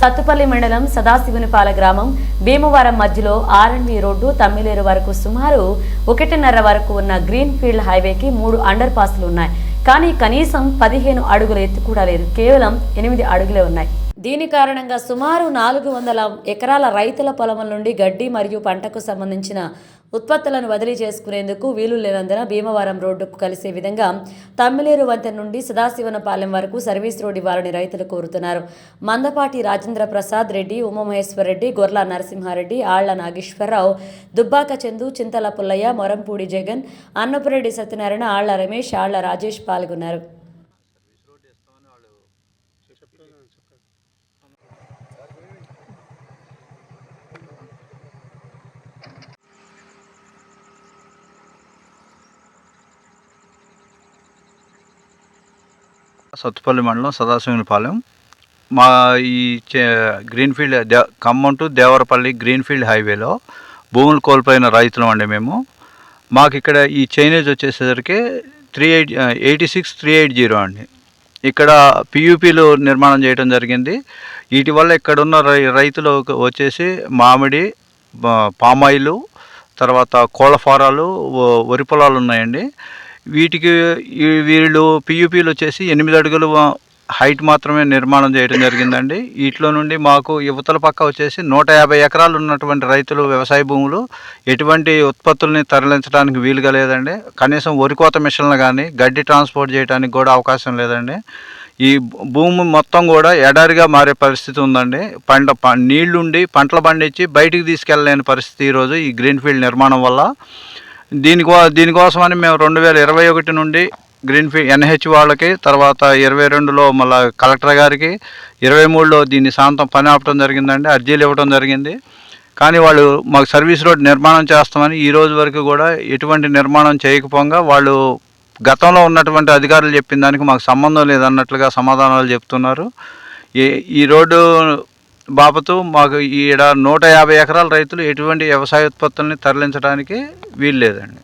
సత్తుపల్లి మండలం సదాశివునిపాల గ్రామం భీమవరం మధ్యలో ఆర్ఎండ్వి రోడ్డు తమ్మిలేరు వరకు సుమారు ఒకటిన్నర వరకు ఉన్న గ్రీన్ ఫీల్డ్ హైవేకి మూడు అండర్ పాస్లు ఉన్నాయి. కానీ కనీసం పదిహేను అడుగుల ఎత్తు కూడా లేదు. కేవలం ఎనిమిది అడుగులే ఉన్నాయి. దీని కారణంగా సుమారు నాలుగు వందల ఎకరాల రైతుల పొలముల నుండి గడ్డి మరియు పంటకు సంబంధించిన ఉత్పత్తులను బదిలీ చేసుకునేందుకు వీలు లేనందున భీమవరం రోడ్డుకు కలిసే విధంగా తమ్మిలేరు వంతెన నుండి సదాశివనపాలెం వరకు సర్వీస్ రోడ్డు ఇవ్వాలని రైతులు కోరుతున్నారు. మందపాటి రాజేంద్ర ప్రసాద్ రెడ్డి ఉమామహేశ్వర్ రెడ్డి గొర్ల నరసింహారెడ్డి ఆళ్ళ నాగేశ్వరరావు దుబ్బాక చందు చింతల పుల్లయ్య మొరంపూడి జగన్ అన్నపురెడ్డి సత్యనారాయణ ఆళ్ళ రమేష్ ఆళ్ళ రాజేష్ పాల్గొన్నారు. సత్తుపల్లి మండలం సదాశివునిపాలెం. మా ఈ చే- గ్రీన్ఫీల్డ్ దే ఖమ్మం టు దేవరపల్లి గ్రీన్ఫీల్డ్ హైవేలో భూములు కోల్పోయిన రైతులం అండి మేము. మాకు ఇక్కడ ఈ చైనేజ్ వచ్చేసరికి three eight eighty six three eight zero అండి. ఇక్కడ పియూపీలు నిర్మాణం చేయడం జరిగింది. వీటి వల్ల ఇక్కడ ఉన్న రై రైతులు వచ్చేసి మామిడి పామాయిలు తర్వాత కోళ్ళ ఫారాలు వరి పొలాలు ఉన్నాయండి. వీటికి వీళ్ళు పియూపీలు వచ్చేసి ఎనిమిది అడుగులు హైట్ మాత్రమే నిర్మాణం చేయడం జరిగిందండి. వీటిలో నుండి మాకు యువతల పక్క వచ్చేసి నూట యాభై ఎకరాలు ఉన్నటువంటి రైతులు వ్యవసాయ భూములు ఎటువంటి ఉత్పత్తుల్ని తరలించడానికి వీలుగా లేదండి. కనీసం వరి కోత మిషన్లు కానీ గడ్డి ట్రాన్స్పోర్ట్ చేయడానికి కూడా అవకాశం లేదండి. ఈ భూమి మొత్తం కూడా ఎడారిగా మారే పరిస్థితి ఉందండి. పంట ప నీళ్ళుండి పంటలు పండించి బయటికి తీసుకెళ్ళలేని పరిస్థితి ఈరోజు ఈ గ్రీన్ఫీల్డ్ నిర్మాణం వల్ల. దీనికో దీనికోసమని మేము రెండు వేల ఇరవై ఒకటి నుండి గ్రీన్ఫీల్డ్ ఎన్హెచ్ వాళ్ళకి తర్వాత ఇరవై రెండులో మళ్ళీ కలెక్టర్ గారికి ఇరవై మూడులో దీన్ని శాంతం పని ఆపడం జరిగిందండి అర్జీలు ఇవ్వడం జరిగింది. కానీ వాళ్ళు మాకు సర్వీస్ రోడ్ నిర్మాణం చేస్తామని ఈ రోజు వరకు కూడా ఎటువంటి నిర్మాణం చేయకపోగా వాళ్ళు గతంలో ఉన్నటువంటి అధికారులు చెప్పిన దానికి మాకు సంబంధం లేదన్నట్లుగా సమాధానాలు చెప్తున్నారు. ఈ ఈ రోడ్డు బాబతు మాకు ఈడ నూట యాభై ఎకరాల రైతులు ఎటువంటి వ్యవసాయ ఉత్పత్తుల్ని తరలించడానికి వీలు లేదండి.